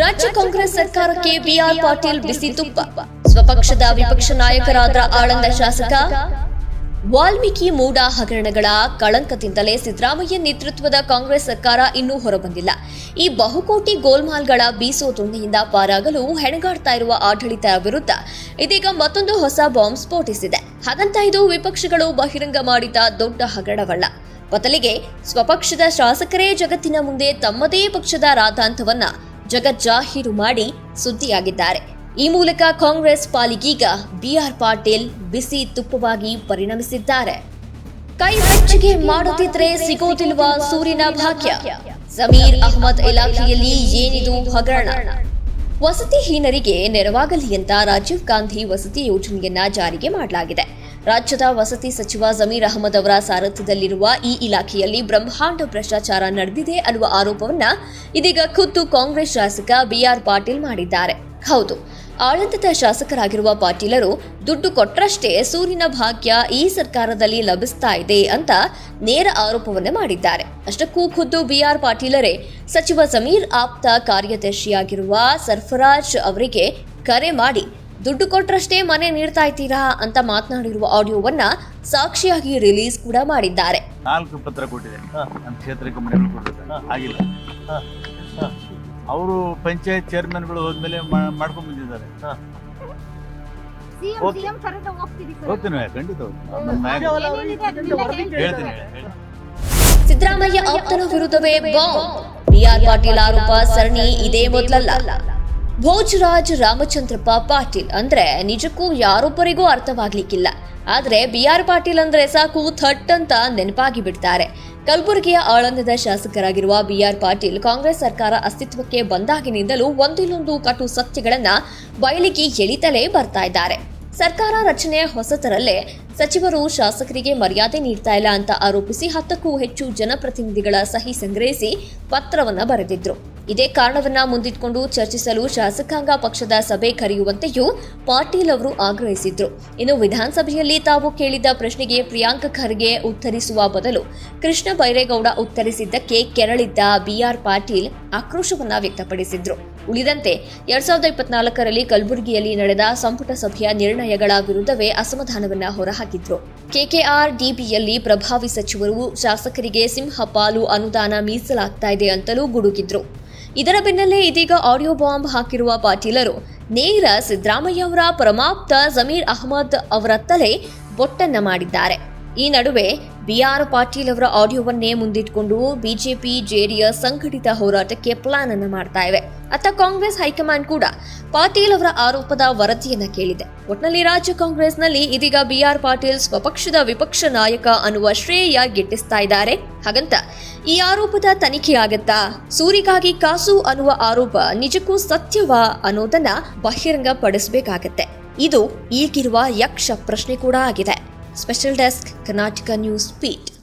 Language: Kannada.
ರಾಜ್ಯ ಕಾಂಗ್ರೆಸ್ ಸರ್ಕಾರಕ್ಕೆ ಬಿಆರ್ ಪಾಟೀಲ್ ಬಿಸಿ ತುಪ್ಪ. ಸ್ವಪಕ್ಷದ ವಿಪಕ್ಷ ನಾಯಕರಾದ ಆಳಂದ ಶಾಸಕ, ವಾಲ್ಮೀಕಿ ಮೂಡ ಹಗರಣಗಳ ಕಳಂಕದಿಂದಲೇ ಸಿದ್ದರಾಮಯ್ಯ ನೇತೃತ್ವದ ಕಾಂಗ್ರೆಸ್ ಸರ್ಕಾರ ಇನ್ನೂ ಹೊರಬಂದಿಲ್ಲ. ಈ ಬಹುಕೋಟಿ ಗೋಲ್ಮಾಲ್ಗಳ ಬೀಸೋ ದೊಣ್ಣೆಯಿಂದ ಪಾರಾಗಲು ಹೆಣಗಾಡ್ತಾ ಇರುವ ಆಡಳಿತ ವಿರುದ್ಧ ಇದೀಗ ಮತ್ತೊಂದು ಹೊಸ ಬಾಂಬ್ ಸ್ಫೋಟಿಸಿದೆ. ಹಾಗಂತ ಇದು ವಿಪಕ್ಷಗಳು ಬಹಿರಂಗ ಮಾಡಿದ ದೊಡ್ಡ ಹಗರಣವಲ್ಲ. ಬದಲಿಗೆ ಸ್ವಪಕ್ಷದ ಶಾಸಕರೇ ಜಗತ್ತಿನ ಮುಂದೆ ತಮ್ಮದೇ ಪಕ್ಷದ ರಾಧಾಂತವನ್ನ ಜಗಜ್ಜಾಹೀರು ಮಾಡಿ ಸುದ್ದಿಯಾಗಿದ್ದಾರೆ. ಈ ಮೂಲಕ ಕಾಂಗ್ರೆಸ್ ಪಾಲಿಗೀಗ ಬಿಆರ್ ಪಾಟೀಲ್ ಬಿಸಿ ತುಪ್ಪವಾಗಿ ಪರಿಣಮಿಸಿದ್ದಾರೆ. ಕೈ ಬೆಚ್ಚಗೆ ಮಾಡುತ್ತಿದ್ರೆ ಸಿಗೋದಿಲ್ವಾ ಸೂರಿನ ಭಾಗ್ಯ? ಜಮೀರ್ ಅಹಮದ್ ಇಲಾಖೆಯಲ್ಲಿ ಏನಿದು ಹಗರಣ? ವಸತಿಹೀನರಿಗೆ ನೆರವಾಗಲಿ ಅಂತ ರಾಜೀವ್ ಗಾಂಧಿ ವಸತಿ ಯೋಜನೆಯನ್ನ ಜಾರಿಗೆ ಮಾಡಲಾಗಿದೆ. ರಾಜ್ಯದ ವಸತಿ ಸಚಿವ ಜಮೀರ್ ಅಹಮದ್ ಅವರ ಸಾರಥ್ಯದಲ್ಲಿರುವ ಈ ಇಲಾಖೆಯಲ್ಲಿ ಬ್ರಹ್ಮಾಂಡ ಭ್ರಷ್ಟಾಚಾರ ನಡೆದಿದೆ ಅನ್ನುವ ಆರೋಪವನ್ನ ಇದೀಗ ಖುದ್ದು ಕಾಂಗ್ರೆಸ್ ಶಾಸಕ ಬಿಆರ್ ಪಾಟೀಲ್ ಮಾಡಿದ್ದಾರೆ. ಹೌದು ಆಡಳಿತದ ಶಾಸಕರಾಗಿರುವ ಪಾಟೀಲರು ದುಡ್ಡು ಕೊಟ್ಟರಷ್ಟೇ ಸೂರಿನ ಭಾಗ್ಯ ಈ ಸರ್ಕಾರದಲ್ಲಿ ಲಭಿಸ್ತಾ ಇದೆ ಅಂತ ನೇರ ಆರೋಪವನ್ನ ಮಾಡಿದ್ದಾರೆ. ಅಷ್ಟಕ್ಕೂ ಖುದ್ದು ಬಿಆರ್ ಪಾಟೀಲರೇ, ಸಚಿವ ಸಮೀರ್ ಆಪ್ತ ಕಾರ್ಯದರ್ಶಿಯಾಗಿರುವ ಸರ್ಫರಾಜ್ ಅವರಿಗೆ ಕರೆ ಮಾಡಿ ದುಡ್ಡು ಕೊಟ್ಟರಷ್ಟೇ ಮನೆ ನೀಡ್ತಾ ಇದ್ದೀರಾ ಅಂತ ಮಾತನಾಡಿರುವ ಆಡಿಯೋವನ್ನ ಸಾಕ್ಷಿಯಾಗಿ ರಿಲೀಸ್ ಕೂಡ ಮಾಡಿದ್ದಾರೆ. ನಾಲ್ಕು ಪತ್ರ ಕೊಟ್ಟಿದೆ. ನಮ್ಮ ಕ್ಷೇತ್ರಕ್ಕೆ ಮನೆಗಳು ಕೊಟ್ಟಿದ್ದಾರೆ. ಆಗಿಲ್ಲ. ಅವರು ಪಂಚಾಯತ್ ಚೇರ್ಮನ್ಗಳು ಹೋದ್ಮೇಲೆ ಮಾಡ್ಕೊಂಡು ಬಂದಿದ್ದಾರೆ. ಹೋಗ್ತೀನಿ ಖಂಡಿತ ಹೇಳ್ತೀನಿ ಸಿದ್ದರಾಮಯ್ಯ ಆಪ್ತನ ವಿರುದ್ಧವೇ ಬಾಂಬ್. ಬಿಆರ್ ಪಾಟೀಲ್ ಆರೋಪ ಸರಣಿ ಇದೇ ಮೊದಲಲ್ಲ. ಭೋಜರಾಜ್ ರಾಮಚಂದ್ರಪ್ಪ ಪಾಟೀಲ್ ಅಂದ್ರೆ ನಿಜಕ್ಕೂ ಯಾರೊಬ್ಬರಿಗೂ ಅರ್ಥವಾಗ್ಲಿಕ್ಕಿಲ್ಲ. ಆದ್ರೆ ಬಿಆರ್ ಪಾಟೀಲ್ ಅಂದ್ರೆ ಸಾಕು ಥಟ್ ಅಂತ ನೆನಪಾಗಿ ಬಿಡ್ತಾರೆ. ಕಲಬುರಗಿಯ ಆಳಂದದ ಶಾಸಕರಾಗಿರುವ ಬಿ ಆರ್ ಪಾಟೀಲ್ ಕಾಂಗ್ರೆಸ್ ಸರ್ಕಾರ ಅಸ್ತಿತ್ವಕ್ಕೆ ಬಂದಾಗಿನಿಂದಲೂ ಒಂದಿಲ್ಲೊಂದು ಕಟು ಸತ್ಯಗಳನ್ನ ಬಯಲಿಗೆ ಎಳಿತಲೇ ಬರ್ತಾ ಇದ್ದಾರೆ. ಸರ್ಕಾರ ರಚನೆಯ ಹೊಸತರಲ್ಲೇ ಸಚಿವರು ಶಾಸಕರಿಗೆ ಮರ್ಯಾದೆ ನೀಡ್ತಾ ಇಲ್ಲ ಅಂತ ಆರೋಪಿಸಿ ಹತ್ತಕ್ಕೂ ಹೆಚ್ಚು ಜನಪ್ರತಿನಿಧಿಗಳ ಸಹಿ ಸಂಗ್ರಹಿಸಿ ಪತ್ರವನ್ನ ಬರೆದಿದ್ರು. ಇದೇ ಕಾರಣವನ್ನ ಮುಂದಿಟ್ಟುಕೊಂಡು ಚರ್ಚಿಸಲು ಶಾಸಕಾಂಗ ಪಕ್ಷದ ಸಭೆ ಕರೆಯುವಂತೆಯೂ ಪಾಟೀಲ್ ಅವರು ಆಗ್ರಹಿಸಿದ್ರು. ಇನ್ನು ವಿಧಾನಸಭೆಯಲ್ಲಿ ತಾವು ಕೇಳಿದ ಪ್ರಶ್ನೆಗೆ ಪ್ರಿಯಾಂಕ ಖರ್ಗೆ ಉತ್ತರಿಸುವ ಬದಲು ಕೃಷ್ಣ ಬೈರೇಗೌಡ ಉತ್ತರಿಸಿದ್ದಕ್ಕೆ ಕೆರಳಿದ್ದ ಬಿಆರ್ ಪಾಟೀಲ್ ಆಕ್ರೋಶವನ್ನ ವ್ಯಕ್ತಪಡಿಸಿದ್ರು. ಉಳಿದಂತೆ ಎರಡ್ ಸಾವಿರದ ಇಪ್ಪತ್ನಾಲ್ಕರಲ್ಲಿ ಕಲಬುರಗಿಯಲ್ಲಿ ನಡೆದ ಸಂಪುಟ ಸಭೆಯ ನಿರ್ಣಯಗಳ ವಿರುದ್ಧವೇ ಅಸಮಾಧಾನವನ್ನ ಹೊರಹಾಕಿದ್ರು. ಕೆಕೆಆರ್ ಡಿಬಿಯಲ್ಲಿ ಪ್ರಭಾವಿ ಸಚಿವರು ಶಾಸಕರಿಗೆ ಸಿಂಹಪಾಲು ಅನುದಾನ ಮೀಸಲಾಗ್ತಾ ಇದೆ ಅಂತಲೂ ಗುಡುಗಿದ್ರು. ಇದರ ಬೆನ್ನಲ್ಲೇ ಇದೀಗ ಆಡಿಯೋ ಬಾಂಬ್ ಹಾಕಿರುವ ಪಾಟೀಲರು ನೇರ ಸಿದ್ದರಾಮಯ್ಯ ಅವರ ಪರಮಾಪ್ತ ಜಮೀರ್ ಅಹಮದ್ ಅವರತ್ತಲೇ ಬೊಟ್ಟನ್ನ ಮಾಡಿದ್ದಾರೆ. ಈ ನಡುವೆ ಬಿಆರ್ ಪಾಟೀಲ್ ಅವರ ಆಡಿಯೋವನ್ನೇ ಮುಂದಿಟ್ಕೊಂಡು ಬಿಜೆಪಿ, ಜೆಡಿಎಸ್ ಸಂಘಟಿತ ಹೋರಾಟಕ್ಕೆ ಪ್ಲಾನ್ ಅನ್ನು ಮಾಡ್ತಾ ಇವೆ. ಅತ್ತ ಕಾಂಗ್ರೆಸ್ ಹೈಕಮಾಂಡ್ ಕೂಡ ಪಾಟೀಲ್ ಅವರ ಆರೋಪದ ವರದಿಯನ್ನ ಕೇಳಿದೆ. ಒಟ್ನಲ್ಲಿ ರಾಜ್ಯ ಕಾಂಗ್ರೆಸ್ನಲ್ಲಿ ಇದೀಗ ಬಿಆರ್ ಪಾಟೀಲ್ ಸ್ವಪಕ್ಷದ ವಿಪಕ್ಷ ನಾಯಕ ಅನ್ನುವ ಶ್ರೇಯ ಗಿಟ್ಟಿಸ್ತಾ ಇದ್ದಾರೆ. ಹಾಗಂತ ಈ ಆರೋಪದ ತನಿಖೆಯಾಗತ್ತಾ ಸೂರಿಗಾಗಿ ಕಾಸು ಅನ್ನುವ ಆರೋಪ ನಿಜಕ್ಕೂ ಸತ್ಯವಾ ಅನ್ನೋದನ್ನ ಬಹಿರಂಗ ಪಡಿಸಬೇಕಾಗತ್ತೆ. ಇದು ಈಗಿರುವ ಯಕ್ಷ ಪ್ರಶ್ನೆ ಕೂಡ ಆಗಿದೆ. Special Desk, Karnataka News Beat.